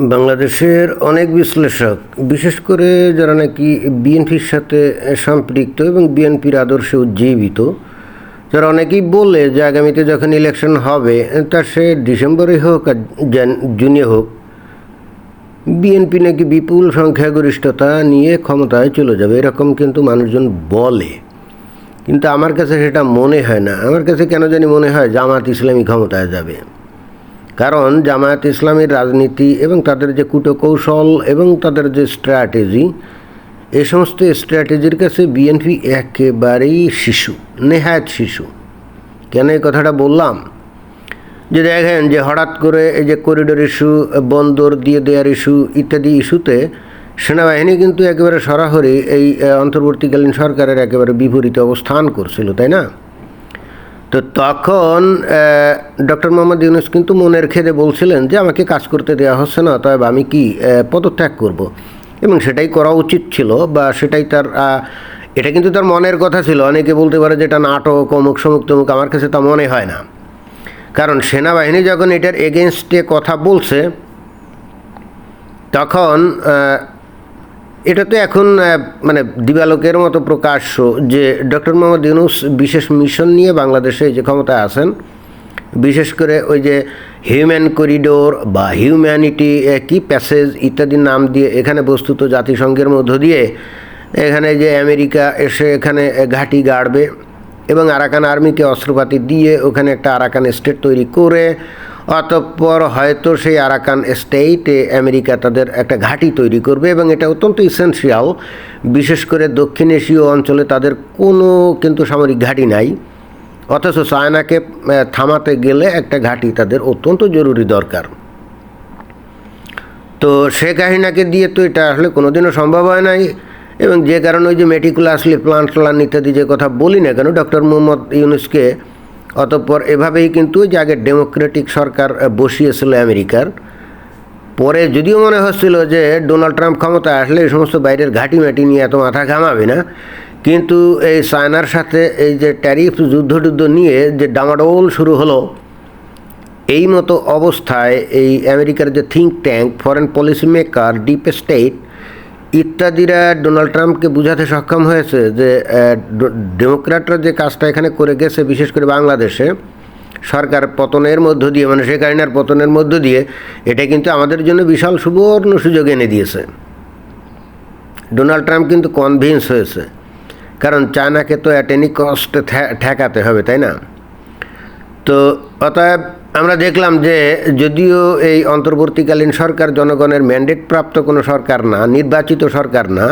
বাংলাদেশের অনেক বিশ্লেষক, বিশেষ করে যারা নাকি বিএনপির সাথে সম্পৃক্ত এবং বিএনপির আদর্শে উজ্জীবিত যারা অনেকেই বলে যে আগামীতে যখন ইলেকশন হবে তা সে ডিসেম্বরে হোক আর জান- হোক, বিএনপি নাকি বিপুল সংখ্যাগরিষ্ঠতা নিয়ে ক্ষমতায় চলে যাবে, এরকম কিন্তু মানুষজন বলে। কিন্তু আমার কাছে সেটা মনে হয় না। আমার কাছে কেন জানি মনে হয় জামাত ইসলামী ক্ষমতায় যাবে। কারণ জামায়াত ইসলামের রাজনীতি এবং তাদের যে কূটকৌশল এবং তাদের যে স্ট্র্যাটেজি এ সমস্ত স্ট্র্যাটেজির কাছে বিএনপি একেবারেই শিশু নেহায়ত শিশু। কেন এই কথাটা বললাম? যে দেখেন যে হঠাৎ করে এই যে করিডোর ইস্যু বন্দর দিয়ে দেওয়ার ইস্যু ইত্যাদি ইস্যুতে সেনাবাহিনী কিন্তু একেবারে সরাসরি এই অন্তর্বর্তীকালীন সরকারের একেবারে বিপরীতে অবস্থান করছিল, তাই না? তো তখন ডক্টর মোহাম্মদ ইউনুস কিন্তু মনের খেদে বলছিলেন যে, আমাকে কাজ করতে দেওয়া হচ্ছে না তবে আমি কি পদত্যাগ করব? এবং সেটাই করা উচিত ছিল বা সেটাই তার এটা কিন্তু তার মনের কথা ছিল। অনেকে বলতে পারে যে, এটা নাটক, অমুক, সমুক, তমুক, আমার কাছে তা মনে হয় না। কারণ সেনাবাহিনী যখন এটার এগেনস্টে কথা বলছে, তখন এটা তো এখন মানে দিবালোকের মতো প্রকাশ্য যে ডক্টর মোহাম্মদ ইউনুস বিশেষ মিশন নিয়ে বাংলাদেশে যে ক্ষমতায় আছেন, বিশেষ করে ওই যে হিউম্যান করিডোর বা হিউম্যানিটি কি প্যাসেজ ইত্যাদি নাম দিয়ে এখানে বস্তুত জাতিসংঘের মধ্য দিয়ে এখানে যে আমেরিকা এসে এখানে ঘাঁটি গাড়বে এবং আরাকান আর্মিকে অস্ত্রপাতি দিয়ে ওখানে একটা আরাকান স্টেট তৈরি করে অতঃপর হয়তো সেই আরাকান স্টেটে আমেরিকা তাদের একটা ঘাঁটি তৈরি করবে এবং এটা অত্যন্ত ইসেন্সিয়াল বিশেষ করে দক্ষিণ এশীয় অঞ্চলে তাদের কোনো কিন্তু সামরিক ঘাঁটি নাই। অথচ চায়নাকে থামাতে গেলে একটা ঘাঁটি তাদের অত্যন্ত জরুরি দরকার। তো সে কাহিনাকে দিয়ে তো এটা আসলে কোনোদিনও সম্ভব হয় নাই। এবং যে কারণে ওই যে মেটিকুলাসলি প্লান প্লান ইত্যাদি যে কথা বলি না কেন, ডক্টর মোহাম্মদ ইউনুসকে অতঃপর এভাবেই কিন্তু যে আগে ডেমোক্রেটিক সরকার বসিয়েছিল আমেরিকার, পরে যদিও মনে হচ্ছিল যে ডোনাল্ড ট্রাম্প ক্ষমতা আসলে এই সমস্ত বাইরের ঘাঁটি মাটি নিয়ে এত মাথা ঘামাবে না, কিন্তু এই চায়নার সাথে এই যে ট্যারিফ যুদ্ধ টুদ্ধ নিয়ে যে ডামাডোল শুরু হলো, এই মতো অবস্থায় এই আমেরিকার যে think tank foreign policy maker deep state ইত্যাদিরা Donald ট্রাম্পকে বুঝাতে সক্ষম হয়েছে যে ডেমোক্র্যাটরা যে কাজটা এখানে করে গেছে, বিশেষ করে বাংলাদেশে, সরকার পতনের মধ্য দিয়ে মানে শেখ হাসিনার পতনের মধ্য দিয়ে, এটা কিন্তু আমাদের জন্য বিশাল সুবর্ণ সুযোগ এনে দিয়েছে। ডোনাল্ড ট্রাম্প কিন্তু কনভিন্স হয়েছে। কারণ চায়নাকে তো অ্যাট এনি কস্ট ঠেকাতে হবে, তাই না? তো অতএব আমরা দেখলাম যে যদিও এই অন্তর্বর্তীকালীন সরকার জনগণের ম্যান্ডেট প্রাপ্ত কোনো সরকার না, নির্বাচিত সরকার না,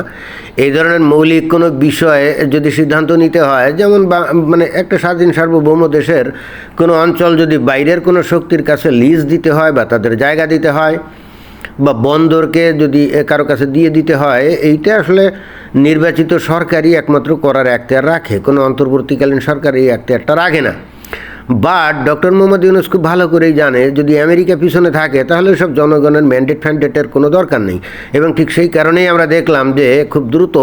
এই ধরনের মৌলিক কোনো বিষয়ে যদি সিদ্ধান্ত নিতে হয়, যেমন মানে একটা স্বাধীন সার্বভৌম দেশের কোনো অঞ্চল যদি বাইরের কোনো শক্তির কাছে লিজ দিতে হয় বা তাদের জায়গা দিতে হয়, বা বন্দরকে যদি কারও কাছে দিয়ে দিতে হয়, এইটা আসলে নির্বাচিত সরকারই একমাত্র করার এখতিয়ার রাখে। কোনো অন্তর্বর্তীকালীন সরকার এই এখতিয়ারটা রাখে না। বাট ডক্টর মোহাম্মদ ইউনুস খুব ভালো করেই জানে, যদি আমেরিকা পিছনে থাকে, তাহলে সব জনগণের ম্যান্ডেট ফ্যান্ডেটের কোনো দরকার নেই। এবং ঠিক সেই কারণেই আমরা দেখলাম যে খুব দ্রুত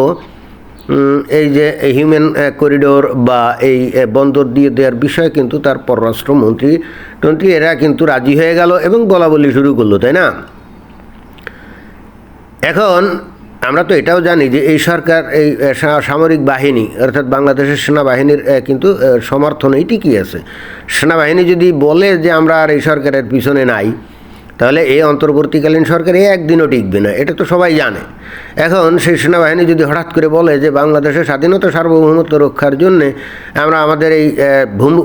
এই যে হিউম্যান করিডোর বা এই বন্দর দিয়ে দেওয়ার বিষয়ে কিন্তু তার পররাষ্ট্রমন্ত্রী টন্ত্রী এরা কিন্তু রাজি হয়ে গেল এবং বলা বলি শুরু করল, তাই না? এখন আমরা তো এটাও জানি যে এই সরকার, এই সামরিক বাহিনী, অর্থাৎ বাংলাদেশের সেনাবাহিনীর কিন্তু সমর্থন সমর্থনেই টিকিয়ে আছে। সেনাবাহিনী যদি বলে যে আমরা আর এই সরকারের পিছনে নাই তাহলে এই অন্তর্বর্তীকালীন সরকার এই একদিনও টিকবে না, এটা তো সবাই জানে। এখন সেই সেনাবাহিনী যদি হঠাৎ করে বলে যে বাংলাদেশের স্বাধীনতা সার্বভৌমত্ব রক্ষার জন্যে আমরা আমাদের এই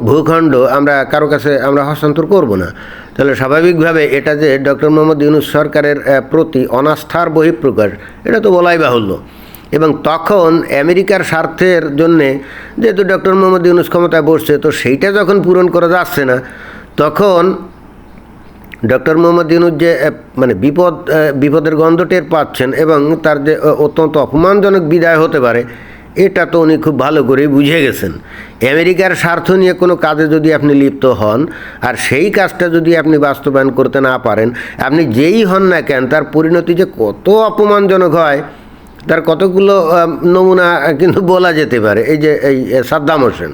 ভূখণ্ড আমরা কারও কাছে আমরা হস্তান্তর করব না, তাহলে স্বাভাবিকভাবে এটা যে ডক্টর মোহাম্মদ ইউনুস সরকারের প্রতি অনাস্থার বহিঃপ্রকাশ, এটা তো বলাই বাহুল্য। এবং তখন আমেরিকার স্বার্থের জন্যে যেহেতু ডক্টর মোহাম্মদ ইউনুস ক্ষমতায় বসছে, তো সেইটা যখন পূরণ করা যাচ্ছে না, তখন ডক্টর মোহাম্মদ ইউনুস যে মানে বিপদ বিপদের গন্ধ টের পাচ্ছেন এবং তার যে অত্যন্ত অপমানজনক বিদায় হতে পারে, এটা তো উনি খুব ভালো করেই বুঝে গেছেন। আমেরিকার স্বার্থ নিয়ে কোনো কাজে যদি আপনি লিপ্ত হন, আর সেই কাজটা যদি আপনি বাস্তবায়ন করতে না পারেন, আপনি যেই হন না কেন, তার পরিণতি যে কত অপমানজনক হয়, তার কতগুলো নমুনা কিন্তু বলা যেতে পারে। এই যে, এই সাদ্দাম হোসেন,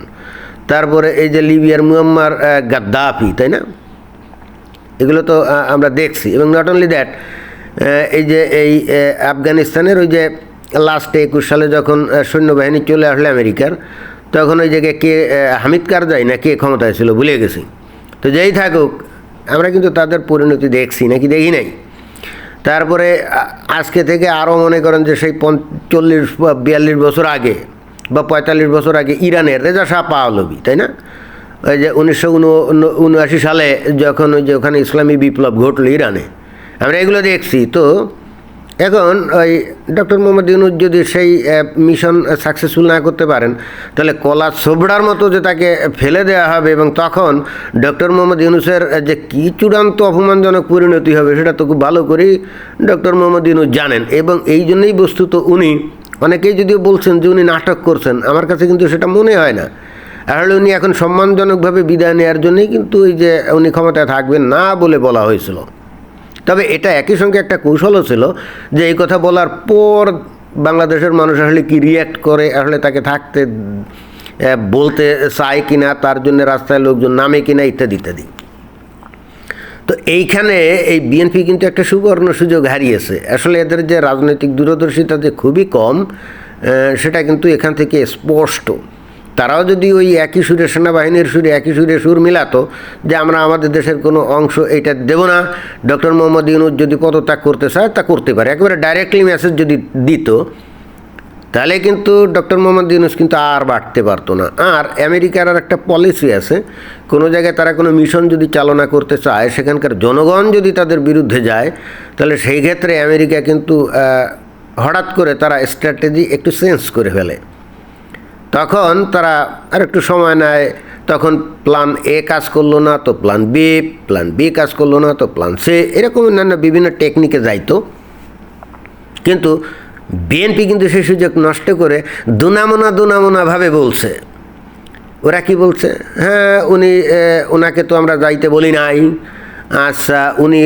তারপরে এই যে লিবিয়ার মুয়াম্মার গাদ্দাফি, তাই না? এগুলো তো আমরা দেখছি। এবং নট অনলি দ্যাট এই যে এই আফগানিস্তানের ওই যে লাস্টে একুশ সালে যখন সৈন্যবাহিনী চলে আসলে আমেরিকার, তখন ওই জায়গায় কে হামিদ কারজাই না কে ক্ষমতায় ছিল ভুলে গেছি। তো যেই থাকুক, আমরা কিন্তু তাদের পরিণতি দেখছি নাকি দেখি নাই। তারপরে আজকে থেকে আরও মনে করেন যে সেই পঞ্চল্লিশ বা বিয়াল্লিশ বছর আগে বা পঁয়তাল্লিশ বছর আগে ইরানের রেজা শাহ পাওলবি তাই না? ওই যে উনিশশো উনআশি সালে যখন ওই যে ওখানে ইসলামী বিপ্লব ঘটলো ইরানে, আমরা এগুলো দেখছি। তো এখন ওই ডক্টর মোহাম্মদ ইউনুস যদি সেই মিশন সাকসেসফুল না করতে পারেন, তাহলে কলা সোবড়ার মতো যে তাকে ফেলে দেওয়া হবে এবং তখন ডক্টর মোহাম্মদ ইউনুসের যে কী চূড়ান্ত অপমানজনক পরিণতি হবে সেটা তো খুব ভালো করেই ডক্টর মোহাম্মদ ইউনুস জানেন এবং এই জন্যই বস্তুত উনি, অনেকেই যদিও বলছেন যে উনি নাটক করছেন, আমার কাছে কিন্তু সেটা মনে হয় না। আসলে উনি এখন সম্মানজনকভাবে বিদায় নেওয়ার জন্যই কিন্তু ওই যে উনি ক্ষমতায় থাকবেন না বলে বলা হয়েছিল। তবে এটা একই সঙ্গে একটা কৌশলও ছিল যে এই কথা বলার পর বাংলাদেশের মানুষ আসলে কি রিয়্যাক্ট করে, আসলে তাকে থাকতে বলতে চায় কিনা, তার জন্য রাস্তায় লোকজন নামে কিনা ইত্যাদি ইত্যাদি। তো এইখানে এই বিএনপি কিন্তু একটা সুবর্ণ সুযোগ হারিয়েছে। আসলে এদের যে রাজনৈতিক দূরদর্শিতা যে খুবই কম সেটা কিন্তু এখান থেকে স্পষ্ট। তারাও যদি ওই একই সুরে সেনাবাহিনীর সুরে, একই সুরে সুর মিলাতো, যে আমরা আমাদের দেশের কোনো অংশ এটা দেব না। ডক্টর মোহাম্মদ ইউনুস যদি পদত্যাগ করতে চায়, তা করতে পারে। একেবারে ডাইরেক্টলি মেসেজ যদি দিত, তাহলে কিন্তু ডক্টর মোহাম্মদ ইউনুস কিন্তু আর বাড়তে পারতো না। আর আমেরিকার আর একটা পলিসি আছে, কোনো জায়গায় তারা কোনো মিশন যদি চালনা করতে চায়, সেখানকার জনগণ যদি তাদের বিরুদ্ধে যায়, তাহলে সেই ক্ষেত্রে আমেরিকা কিন্তু হঠাৎ করে তারা স্ট্র্যাটেজি একটু চেঞ্জ করে ফেলে। তখন তারা আর একটু সময় নেয়, তখন প্ল্যান এ কাজ করল না, তো প্ল্যান বি প্ল্যান বি কাজ করল না, তো প্ল্যান সি এরকম অন্যান্য বিভিন্ন টেকনিকে যাইতো। কিন্তু বিএনপি কিন্তু সেই সুযোগ নষ্ট করে দুনামোনা দুনামোনাভাবে বলছে। ওরা কি বলছে? হ্যাঁ উনি ওনাকে তো আমরা যাইতে বলি নাই। আচ্ছা উনি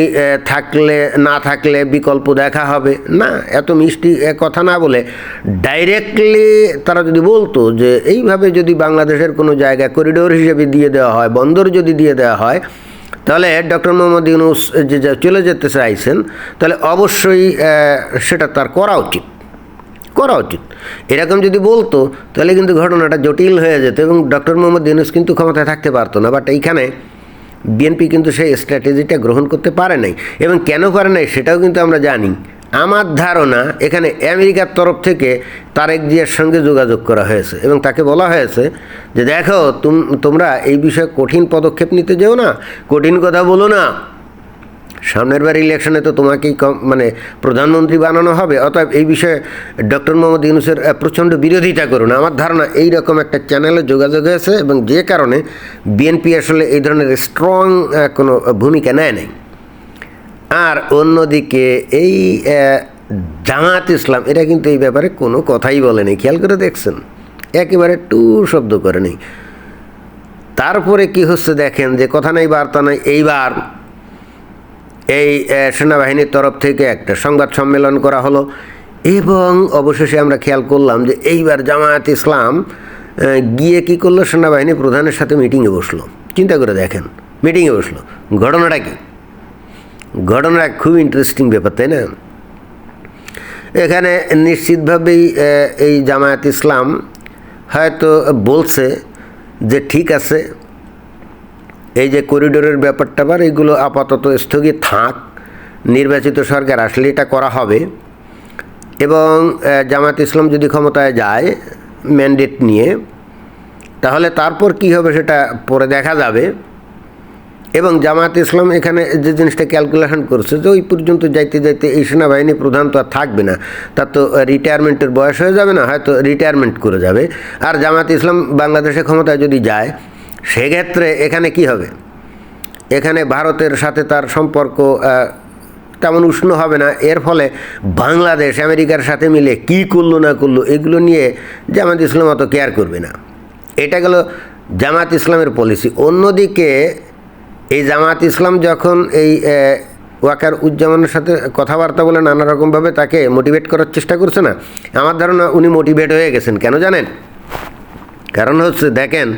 থাকলে, না থাকলে বিকল্প দেখা হবে। না, এত মিষ্টি কথা না বলে ডাইরেক্টলি তারা যদি বলতো যে, এইভাবে যদি বাংলাদেশের কোনো জায়গা করিডোর হিসেবে দিয়ে দেওয়া হয়, বন্দর যদি দিয়ে দেওয়া হয়, তাহলে ডক্টর মোহাম্মদ ইউনুস যা চলে যেতে চাইছেন, তাহলে অবশ্যই সেটা তার করা উচিত। করা উচিত। এরকম যদি বলতো, তাহলে কিন্তু ঘটনাটা জটিল হয়ে যেত এবং ডক্টর মোহাম্মদ ইউনুস কিন্তু ক্ষমতায় থাকতে পারতো না। বাট এইখানে বিএনপি কিন্তু সেই স্ট্র্যাটেজিটা গ্রহণ করতে পারে নাই। এবং কেন করে নাই সেটাও কিন্তু আমরা জানি। আমার ধারণা এখানে আমেরিকার তরফ থেকে তারেক জিয়ার সঙ্গে যোগাযোগ করা হয়েছে এবং তাকে বলা হয়েছে যে দেখো, তুম, তোমরা এই বিষয়ে কঠিন পদক্ষেপ নিতে যেও না, কঠিন কথা বলো না। সামনের বার ইলেকশনে তো তোমাকেই কম মানে প্রধানমন্ত্রী বানানো হবে। অতএব এই বিষয়ে ডক্টর মোহাম্মদ ইউনুসের প্রচণ্ড বিরোধিতা করুন। আমার ধারণা এই রকম একটা চ্যানেলে যোগাযোগ হয়েছে এবং যে কারণে বিএনপি আসলে এই ধরনের স্ট্রং কোনো ভূমিকা নেয় নাই। আর অন্যদিকে এই জামাত ইসলাম এটা কিন্তু এই ব্যাপারে কোনো কথাই বলেনি। খেয়াল করে দেখছেন? একেবারে টু শব্দ করে নেই। তারপরে কি হচ্ছে দেখেন যে, কথা নাই, বার্তা নাই, এইবার এই সেনাবাহিনীর তরফ থেকে একটা সংবাদ সম্মেলন করা হলো। এবং অবশেষে আমরা খেয়াল করলাম যে এইবার জামায়াত ইসলাম গিয়ে কি করল? সেনাবাহিনী প্রধানের সাথে মিটিংয়ে বসল। চিন্তা করে দেখেন মিটিংয়ে বসল। ঘটনাটা কি? ঘটনাটা খুব ইন্টারেস্টিং ব্যাপার, তাই না? এখানে নিশ্চিতভাবেই এই জামায়াত ইসলাম হয়তো বলছে যে ঠিক আছে এই যে করিডোরের ব্যাপারটা আবার, এগুলো আপাতত স্থগিত থাক। নির্বাচিত সরকার আসলে এটা করা হবে। এবং জামাত ইসলাম যদি ক্ষমতায় যায় ম্যান্ডেট নিয়ে, তাহলে তারপর কি হবে সেটা পরে দেখা যাবে। এবং জামাত ইসলাম এখানে যে জিনিসটা ক্যালকুলেশন করছে, যে ওই পর্যন্ত যাইতে যাইতে এই সেনাবাহিনী প্রধান তো আর থাকবে না। তার তো রিটায়ারমেন্টের বয়স হয়ে যাবে না, হয়তো রিটায়ারমেন্ট করে যাবে। আর জামাত ইসলাম বাংলাদেশে ক্ষমতায় যদি যায় সেক্ষেত্রে এখানে কি হবে? এখানে ভারতের সাথে তার সম্পর্ক তেমন উষ্ণ হবে না। এর ফলে বাংলাদেশ, আমেরিকার সাথে মিলে কি করল না করল, এগুলো নিয়ে জামাত ইসলাম অত কেয়ার করবে না। এটা গেল জামাত ইসলামের পলিসি অন্যদিকে এই জামাত ইসলাম যখন এই ওয়াকার উজ্জামানের সাথে কথাবার্তা বলে নানা রকমভাবে তাকে মোটিভেট করার চেষ্টা করছে না, আমার ধারণা উনি মোটিভেট হয়ে গেছেন। কেন জানেন? কারণ হচ্ছে দেখেন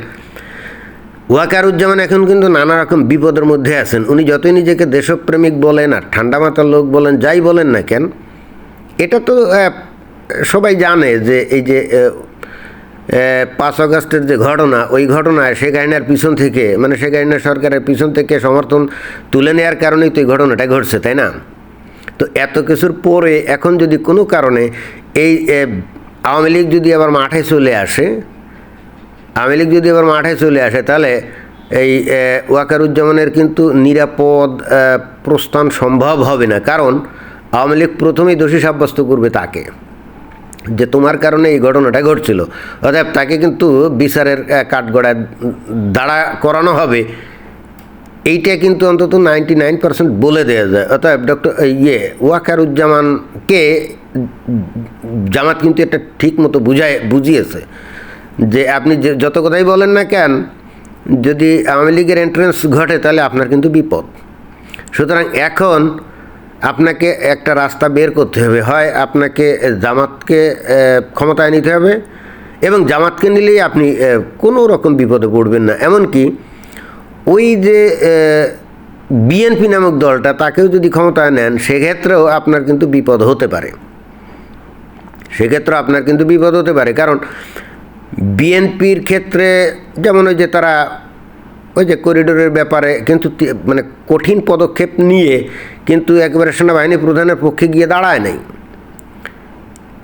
ওয়াকারুজ্জামান এখন কিন্তু নানা রকম বিপদের মধ্যে আছেন। উনি যতই নিজেকে দেশপ্রেমিক বলেন আর ঠান্ডা মাথার লোক বলেন, যাই বলেন না কেন, এটা তো সবাই জানে যে এই যে পাঁচ আগস্টের যে ঘটনা, ওই ঘটনায় শেখ হাসিনার পিছন থেকে মানে শেখ হাসিনা সরকারের পিছন থেকে সমর্থন তুলে নেওয়ার কারণেই তো এই ঘটনাটা ঘটছে, তাই না? তো এত কিছুর পরে এখন যদি কোনো কারণে এই আওয়ামী লীগ যদি আবার মাঠে চলে আসে আওয়ামী লীগ যদি এবার মাঠে চলে আসে, তাহলে এই ওয়াকারুজ্জামানের কিন্তু নিরাপদ প্রস্থান সম্ভব হবে না। কারণ আওয়ামী লীগ প্রথমেই দোষী সাব্যস্ত করবে তাকে, যে তোমার কারণে এই ঘটনাটা ঘটছিল। অতএব তাকে কিন্তু বিচারের কাঠগড়ায় দাঁড়া করানো হবে। এইটা কিন্তু অন্তত নাইনটি নাইন পার্সেন্ট বলে দেওয়া যায়। অতএব ডক্টর ইয়ে ওয়াকারুজ্জামানকে জামাত কিন্তু এটা ঠিক মতো বুঝায়, বুঝিয়েছে। যে আপনি যে যত কথাই বলেন না কেন, যদি আওয়ামী লীগের এন্ট্রেন্স ঘটে, তাহলে আপনার কিন্তু বিপদ। সুতরাং এখন আপনাকে একটা রাস্তা বের করতে হবে। হয় আপনাকে জামাতকে ক্ষমতায় নিতে হবে এবং জামাতকে নিলেই আপনি কোনো রকম বিপদে পড়বেন না। এমনকি ওই যে বিএনপি নামক দলটা, তাকেও যদি ক্ষমতায় নেন, সেক্ষেত্রেও আপনার কিন্তু বিপদ হতে পারে। সেক্ষেত্রে আপনার কিন্তু বিপদ হতে পারে। কারণ বিএনপির ক্ষেত্রে যেমন ওই যে তারা ওই যে করিডোরের ব্যাপারে কিন্তু মানে কঠিন পদক্ষেপ নিয়ে কিন্তু একেবারে সেনাবাহিনী প্রধানের পক্ষে গিয়ে দাঁড়ায় নাই।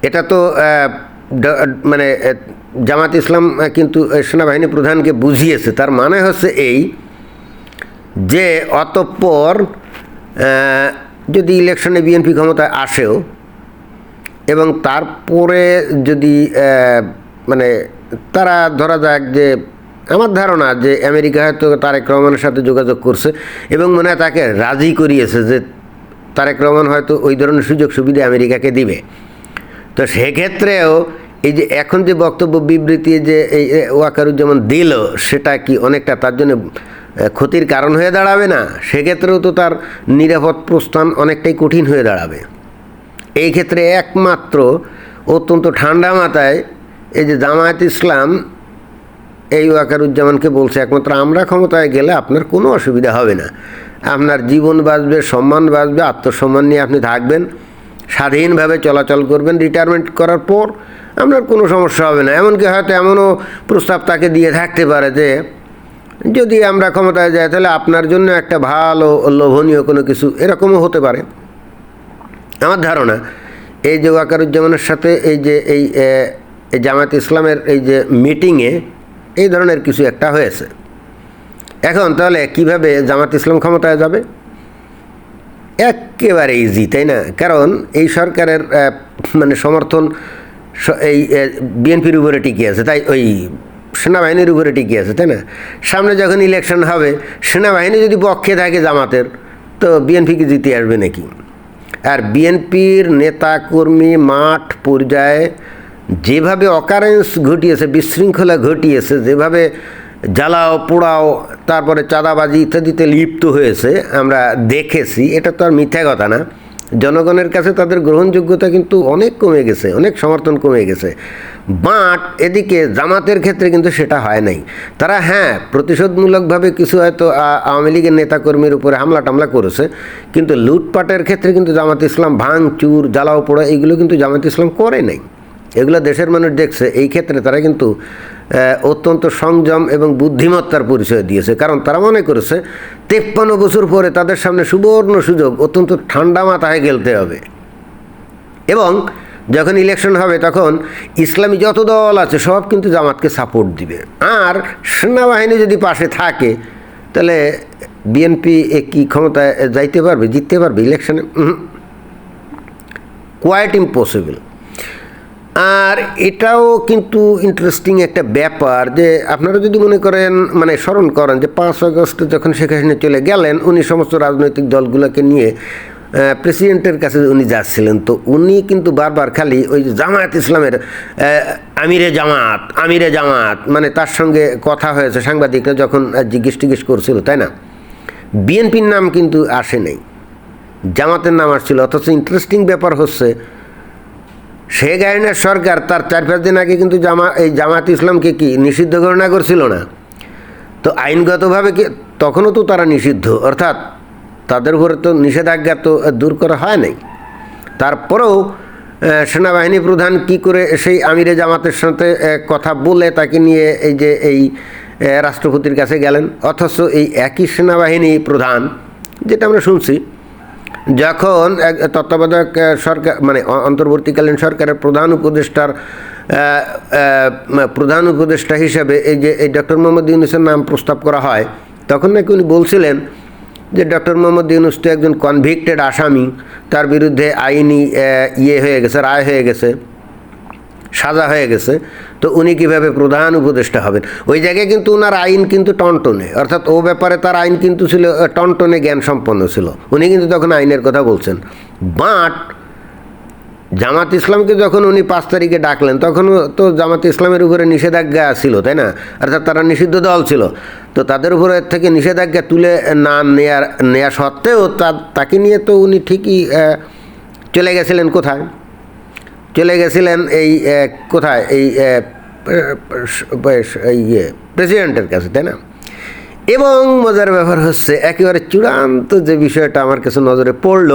এটা তো মানে জামাত ইসলাম কিন্তু সেনাবাহিনী প্রধানকে বুঝিয়েছে। তার মানে হচ্ছে এই যে অতঃপর যদি ইলেকশনে বিএনপি ক্ষমতায় আসেও এবং তারপরে যদি মানে তারা ধরা যাক যে আমার ধারণা যে আমেরিকা হয়তো তারেক রহমানের সাথে যোগাযোগ করছে এবং মনে হয় তাকে রাজি করিয়েছে যে তারেক রহমান হয়তো ওই ধরনের সুযোগ সুবিধা আমেরিকাকে দিবে। তো সেক্ষেত্রেও এই যে এখন যে বক্তব্য বিবৃতি যে এই ওয়াকারুজ্জামান দিল, সেটা কি অনেকটা তার জন্য ক্ষতির কারণ হয়ে দাঁড়াবে না? সেক্ষেত্রেও তো তার নিরাপদ প্রস্থান অনেকটাই কঠিন হয়ে দাঁড়াবে। এই ক্ষেত্রে একমাত্র অত্যন্ত ঠান্ডা মাথায় এই যে জামায়াত ইসলাম এই ওয়াকারুজ্জামানকে বলছে, একমাত্র আমরা ক্ষমতায় গেলে আপনার কোনো অসুবিধা হবে না। আপনার জীবন বাঁচবে, সম্মান বাঁচবে, আত্মসম্মান নিয়ে আপনি থাকবেন, স্বাধীনভাবে চলাচল করবেন রিটায়ারমেন্ট করার পর আপনার কোনো সমস্যা হবে না। এমনকি হয়তো এমনও প্রস্তাব তাকে দিয়ে থাকতে পারে যে, যদি আমরা ক্ষমতায় যাই, তাহলে আপনার জন্য একটা ভালো লোভনীয় কোনো কিছু, এরকমও হতে পারে। আমার ধারণা, এই যে ওয়াকারুজ্জামানের সাথে এই যে এই এই জামাত ইসলামের এই যে মিটিংয়ে এই ধরনের কিছু একটা হয়েছে। এখন তাহলে কীভাবে জামাত ইসলাম ক্ষমতায় যাবে? একেবারে ইজি তাই না? কারণ এই সরকারের মানে সমর্থন এই বিএনপির উপরে টিকে আছে, তাই ওই সেনাবাহিনীর উপরে টিকে আছে, তাই না? সামনে যখন ইলেকশন হবে, সেনাবাহিনী যদি পক্ষে থাকে জামাতের, তো বিএনপি কি জিতে আসবে নাকি? আর বিএনপির নেতা কর্মী মাঠ পর্যায়ে যেভাবে অকারেন্স ঘটিয়েছে, বিশৃঙ্খলা ঘটিয়েছে, যেভাবে জ্বালাও, পোড়াও, তারপরে চাঁদাবাজি ইত্যাদিতে লিপ্ত হয়েছে, আমরা দেখেছি, এটা তো আর মিথ্যা কথা না। জনগণের কাছে তাদের গ্রহণযোগ্যতা কিন্তু অনেক কমে গেছে, অনেক সমর্থন কমে গেছে। বাট এদিকে জামাতের ক্ষেত্রে কিন্তু সেটা হয় নাই। তারা হ্যাঁ প্রতিশোধমূলকভাবে কিছু হয়তো আওয়ামী লীগের নেতাকর্মীর উপরে হামলা টামলা করেছে, কিন্তু লুটপাটের ক্ষেত্রে কিন্তু জামাত ইসলাম ভাঙ চুর জ্বালাও পোড়া, এগুলো কিন্তু জামাত ইসলাম করে নাই। এগুলো দেশের মানুষ দেখছে, এই ক্ষেত্রে তারা কিন্তু অত্যন্ত সংযম এবং বুদ্ধিমত্তার পরিচয় দিয়েছে। কারণ তারা মনে করেছে, তেপ্পান্ন বছর পরে তাদের সামনে সুবর্ণ সুযোগ, অত্যন্ত ঠান্ডা মাথায় গেলতে হবে। এবং যখন ইলেকশন হবে তখন ইসলামী যত দল আছে সব কিন্তু জামাতকে সাপোর্ট দিবে। আর সেনাবাহিনী যদি পাশে থাকে, তাহলে বিএনপি এ কি ক্ষমতায় যাইতে পারবে, জিততে পারবে? ইলেকশনে কোয়াইট ইম্পসিবল আর এটাও কিন্তু ইন্টারেস্টিং একটা ব্যাপার যে আপনারা যদি মনে করেন মানে স্মরণ করেন যে পাঁচ আগস্ট যখন শেখ হাসিনা চলে গেলেন, উনি সমস্ত রাজনৈতিক দলগুলোকে নিয়ে প্রেসিডেন্টের কাছে উনি যাচ্ছিলেন। তো উনি কিন্তু বারবার খালি ওই জামায়াত ইসলামের আমিরে জামাত আমিরে জামাত মানে তার সঙ্গে কথা হয়েছে সাংবাদিকরা যখন জিজ্ঞেস টিজ্ঞেস করছিল, তাই না? বিএনপির নাম কিন্তু আসে নাই। জামাতের নাম আসছিল, অথচ ইন্টারেস্টিং ব্যাপার হচ্ছে শেখ হাসিনার সরকার তার চার পাঁচ দিন আগে কিন্তু জামা, এই জামাত ইসলামকে কি নিষিদ্ধ ঘোষণা করছিল না? তো আইনগতভাবে কি তখনও তো তারা নিষিদ্ধ? অর্থাৎ তাদের উপরে তো নিষেধাজ্ঞা তো দূর করা হয় নাই। তারপরেও সেনাবাহিনী প্রধান কি করে সেই আমিরে জামাতের সাথে কথা বলে তাকে নিয়ে এই যে এই রাষ্ট্রপতির কাছে গেলেন? অথচ এই একই সেনাবাহিনী প্রধান, যেটা আমরা শুনছি যখন তত্ত্বাবধায়ক সরকার মানে অন্তর্বর্তীকালীন সরকারের প্রধান উপদেষ্টার প্রধান উপদেষ্টা হিসাবে এই যে, এই ডক্টর মোহাম্মদ ইউনুসের নাম প্রস্তাব করা হয়, তখন নাকি উনি বলছিলেন যে, ডক্টর মোহাম্মদ ইউনুস তো একজন কনভিক্টেড আসামি, তার বিরুদ্ধে আইনি ইয়ে হয়ে গেছে, রায় হয়ে গেছে। সাজা হয়ে গেছে, তো উনি কীভাবে প্রধান উপদেষ্টা হবেন? ওই জায়গায় কিন্তু ওনার আইন কিন্তু টনটনে, অর্থাৎ ও ব্যাপারে তার আইন কিন্তু ছিল টনটনে জ্ঞান সম্পন্ন ছিল। উনি কিন্তু তখন আইনের কথা বলছেন। বাট জামাত ইসলামকে যখন উনি পাঁচ তারিখে ডাকলেন তখন তো জামাত ইসলামের উপরে নিষেধাজ্ঞা ছিল, তাই না? অর্থাৎ তারা নিষিদ্ধ দল ছিল। তো তাদের উপরে থেকে নিষেধাজ্ঞা তুলে না নেয়ার নেওয়া সত্ত্বেও তাকে নিয়ে তো উনি ঠিকই চলে গেছিলেন কোথায়? চলে গেছিলেন এই কোথায়? এই এই ইয়ে প্রেসিডেন্টের কাছে, তাই না? এবং মজার ব্যাপার হচ্ছে, একেবারে চূড়ান্ত যে বিষয়টা আমার কাছে নজরে পড়ল,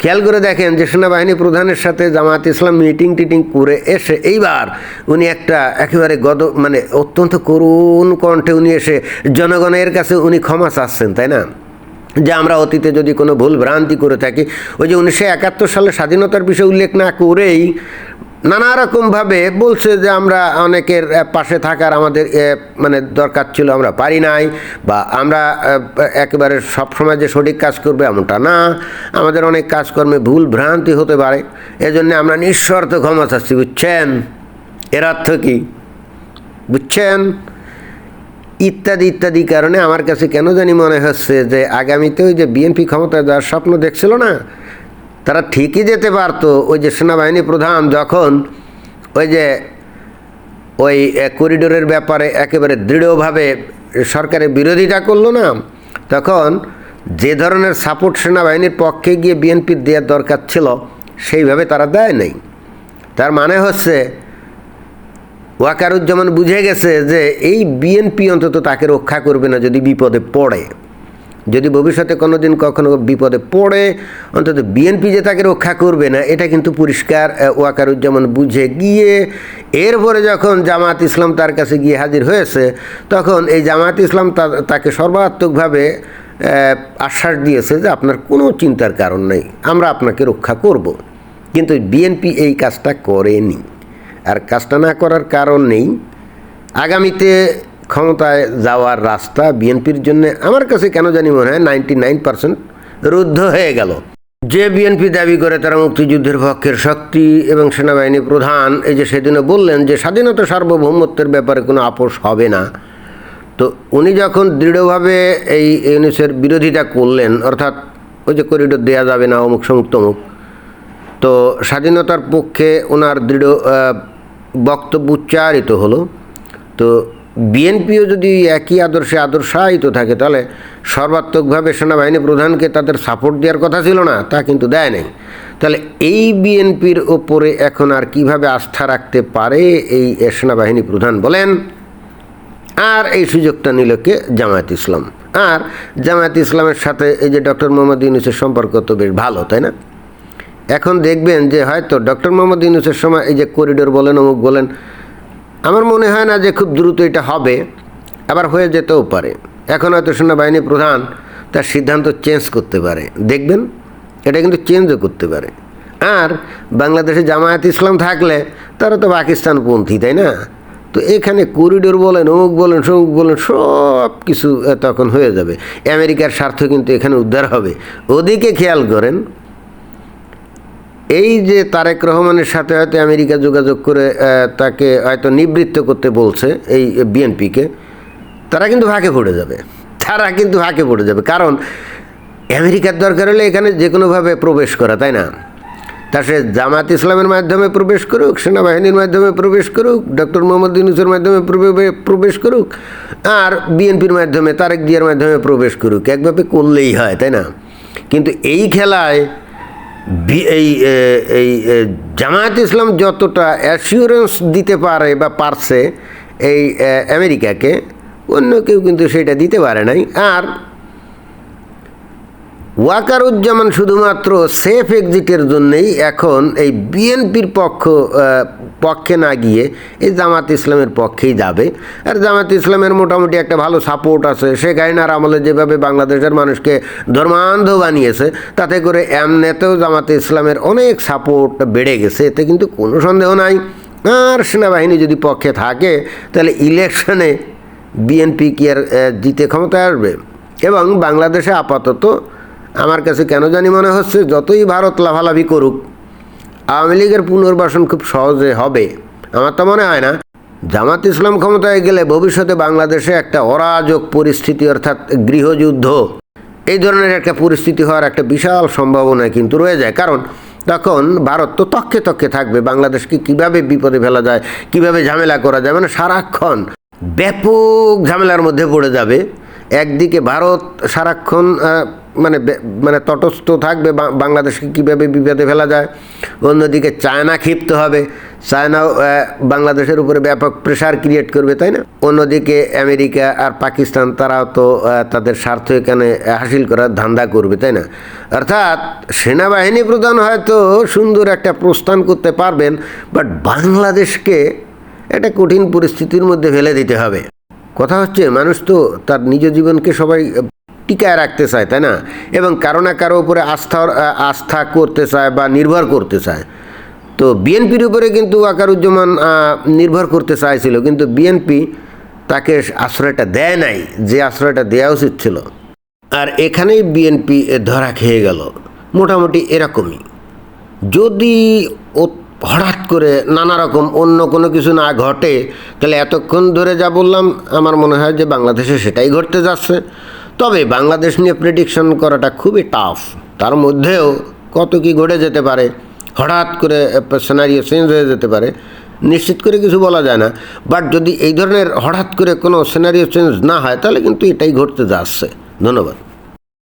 খেয়াল করে দেখেন যে সেনাবাহিনী প্রধানের সাথে জামাত ইসলাম মিটিং টিটিং করে এসে এইবার উনি একটা একেবারে গদ মানে অত্যন্ত করুণ কণ্ঠে উনি এসে জনগণের কাছে উনি ক্ষমা চাচ্ছেন, তাই না? যে আমরা অতীতে যদি কোনো ভুল ভ্রান্তি করে থাকি, ওই যে উনিশশো একাত্তর সালে স্বাধীনতার বিষয়ে উল্লেখ না করেই নানা রকমভাবে বলছে যে আমরা অনেকের পাশে থাকার আমাদের মানে দরকার ছিল, আমরা পারি নাই বা আমরা একেবারে সবসময় যে সঠিক কাজ করবে এমনটা না। আমাদের অনেক কাজকর্মে ভুল ভ্রান্তি হতে পারে। এজন্য আমরা নিঃশর্ত ক্ষমা চাচ্ছি বুঝছেন? এর অর্থ কী? বুঝছেন? ইত্যাদি ইত্যাদি কারণে আমার কাছে কেন জানি মনে হচ্ছে যে আগামীতে ওই যে বিএনপি ক্ষমতায় যাওয়ার স্বপ্ন দেখছিল না? তারা ঠিকই যেতে পারতো। ওই যে সেনাবাহিনী প্রধান যখন ওই যে ওই করিডোরের ব্যাপারে একেবারে দৃঢ়ভাবে সরকারের বিরোধিতা করল না, তখন যে ধরনের সাপোর্ট সেনাবাহিনীর পক্ষে গিয়ে বিএনপির দেওয়ার দরকার ছিল, সেইভাবে তারা দেয় নাই। তার মানে হচ্ছে ওয়াকারুজ্জামান বুঝে গেছে যে এই বিএনপি অন্তত তাকে রক্ষা করবে না যদি বিপদে পড়ে। যদি ভবিষ্যতে কোনো দিন কখনো বিপদে পড়ে, অন্তত বিএনপি যে তাকে রক্ষা করবে না, এটা কিন্তু পরিষ্কার ওয়াকারুজ্জামান বুঝে গিয়ে এরপরে যখন জামাত ইসলাম তার কাছে গিয়ে হাজির হয়েছে, তখন এই জামাত ইসলাম তাকে সর্বাত্মকভাবে আশ্বাস দিয়েছে যে আপনার কোনো চিন্তার কারণ নেই, আমরা আপনাকে রক্ষা করব। কিন্তু বিএনপি এই কাজটা করেনি। আর কাজটা না করার কারণ নেই। আগামীতে ক্ষমতায় যাওয়ার রাস্তা বিএনপির জন্য আমার কাছে কেন জানি মনে হয় নাইনটি নাইন পার্সেন্ট রুদ্ধ হয়ে গেল। যে বিএনপি দাবি করে তারা মুক্তিযুদ্ধের পক্ষের শক্তি এবং সেনাবাহিনী প্রধান, এই যে সেদিনও বললেন যে স্বাধীনতা সার্বভৌমত্বের ব্যাপারে কোনো আপোষ হবে না। তো উনি যখন দৃঢ়ভাবে এই ইউনিসের বিরোধিতা করলেন, অর্থাৎ ওই যে করিডোর দেওয়া যাবে না অমুক সমুক তমুক, তো স্বাধীনতার পক্ষে ওনার দৃঢ় বক্তব্য উচ্চারিত হলো, তো বিএনপিও যদি একই আদর্শে আদর্শায়িত থাকে, তাহলে সর্বাত্মকভাবে সেনাবাহিনী প্রধানকে তাদের সাপোর্ট দেওয়ার কথা ছিল না, তা কিন্তু দেয় নাই। তাহলে এই বিএনপির ওপরে এখন আর কীভাবে আস্থা রাখতে পারে এই সেনাবাহিনী প্রধান বলেন? আর এই সুযোগটা নিল কে? জামায়াত ইসলাম। আর জামায়াত ইসলামের সাথে এই যে ডক্টর মোহাম্মদ ইউনুসের সম্পর্ক তো বেশ ভালো, তাই না? এখন দেখবেন যে হয়তো ডক্টর মোহাম্মদ ইউনুসের সময় এই যে করিডোর বলেন, অমুক বলেন, আমার মনে হয় না যে খুব দ্রুত এটা হবে, আবার হয়ে যেতেও পারে। এখন হয়তো সেনাবাহিনী প্রধান তার সিদ্ধান্ত চেঞ্জ করতে পারে। দেখবেন, এটা কিন্তু চেঞ্জও করতে পারে। আর বাংলাদেশে জামায়াত ইসলাম থাকলে তারা তো পাকিস্তানপন্থী, তাই না? তো এখানে করিডোর বলেন, অমুক বলেন, সমুক বলেন, সব কিছু তখন হয়ে যাবে। আমেরিকার স্বার্থ কিন্তু এখানে উদ্ধার হবে। ওদিকে খেয়াল করেন এই যে তারেক রহমানের সাথে হয়তো আমেরিকা যোগাযোগ করে তাকে হয়তো নিবৃত্ত করতে বলছে এই বিএনপিকে, তারা কিন্তু ফাঁকে পড়ে যাবে। তারা কিন্তু ফাঁকে পড়ে যাবে। কারণ আমেরিকার দরকার হলে এখানে যে কোনোভাবে প্রবেশ করা, তাই না? তা সে জামাত ইসলামের মাধ্যমে প্রবেশ করুক, সেনাবাহিনীর মাধ্যমে প্রবেশ করুক, ডক্টর মোহাম্মদ ইউনুসের মাধ্যমে প্রবে- প্রবেশ করুক, আর বিএনপির মাধ্যমে, তারেক জিয়ার মাধ্যমে প্রবেশ করুক। একভাবে করলেই হয়, তাই না? কিন্তু এই খেলায় এই এই জামায়াত ইসলাম যতটা অ্যাসিওরেন্স দিতে পারে বা পারছে এই আমেরিকাকে, অন্য কেউ কিন্তু সেটা দিতে পারে নাই। আর ওয়াকারুজ্জামান শুধুমাত্র সেফ এক্সিটের জন্যেই এখন এই বিএনপির পক্ষ পক্ষে না গিয়ে এই জামাত ইসলামের পক্ষেই যাবে। আর জামাত ইসলামের মোটামুটি একটা ভালো সাপোর্ট আছে। শেখ হাসিনার আমলে যেভাবে বাংলাদেশের মানুষকে ধর্মান্ধ বানিয়েছে, তাতে করে এমনিতেও জামাতে ইসলামের অনেক সাপোর্ট বেড়ে গেছে। এতে কিন্তু কোনো সন্দেহ নাই। আর সেনাবাহিনী যদি পক্ষে থাকে, তাহলে ইলেকশনে বিএনপি কি আর জিতে ক্ষমতায় আসবে? এবং বাংলাদেশে আপাতত আমার কাছে কেন জানি মনে হচ্ছে, যতই ভারত লাভালাভি করুক আওয়ামী লীগের পুনর্বাসন খুব সহজে হবে। আমার তো মনে হয় না, জামাত ইসলাম ক্ষমতায় গেলে ভবিষ্যতে বাংলাদেশে একটা অরাজক পরিস্থিতি অর্থাৎ গৃহযুদ্ধ, এই ধরনের একটা পরিস্থিতি হওয়ার একটা বিশাল সম্ভাবনা কিন্তু রয়ে যায়। কারণ তখন ভারত তো তককে তককে থাকবে, বাংলাদেশকে কীভাবে বিপদে ফেলা যায়, কীভাবে ঝামেলা করা যায় মানে সারাক্ষণ ব্যাপক ঝামেলার মধ্যে পড়ে যাবে। একদিকে ভারত সারাক্ষণ মানে মানে তটস্থ থাকবে বাংলাদেশকে কীভাবে বিপদে ফেলা যায়। অন্যদিকে চায়না ক্ষিপ্ত হবে। চায়নাও বাংলাদেশের উপরে ব্যাপক প্রেশার ক্রিয়েট করবে, তাই না? অন্যদিকে আমেরিকা আর পাকিস্তান, তারাও তো তাদের স্বার্থ এখানে হাসিল করার ধান্দা করবে, তাই না? অর্থাৎ সেনাবাহিনী প্রধান হয়তো সুন্দর একটা প্রস্থান করতে পারবেন বাট বাংলাদেশকে একটা কঠিন পরিস্থিতির মধ্যে ফেলে দিতে হবে। কথা হচ্ছে, মানুষ তো তার নিজ জীবনকে সবাই টিকায় রাখতে চায়, তাই না? এবং কারও না কারও উপরে আস্থা আস্থা করতে চায় বা নির্ভর করতে চায়। তো বিএনপির উপরে কিন্তু আকারুজ্জামান নির্ভর করতে চাইছিল, কিন্তু বিএনপি তাকে আশ্রয়টা দেয় নাই, যে আশ্রয়টা দেওয়া উচিত ছিল। আর এখানেই বিএনপি ধরা খেয়ে গেল, মোটামুটি এরকমই। যদি ও হঠাৎ করে নানা রকম অন্য কোনো কিছু না ঘটে, তাহলে এতক্ষণ ধরে যা বললাম, আমার মনে হয় যে বাংলাদেশে সেটাই ঘটতে যাচ্ছে। তবে বাংলাদেশ নিয়ে প্রেডিকশন করাটা খুবই টাফ তার মধ্যেও কত কি ঘটে যেতে পারে, হঠাৎ করে সিনারিও চেঞ্জ হয়ে যেতে পারে, নিশ্চিত করে কিছু বলা যায় না। বাট যদি এই ধরনের হঠাৎ করে কোনো সিনারিও চেঞ্জ না হয়, তাহলে কিন্তু এটাই ঘটতে যাচ্ছে। ধন্যবাদ।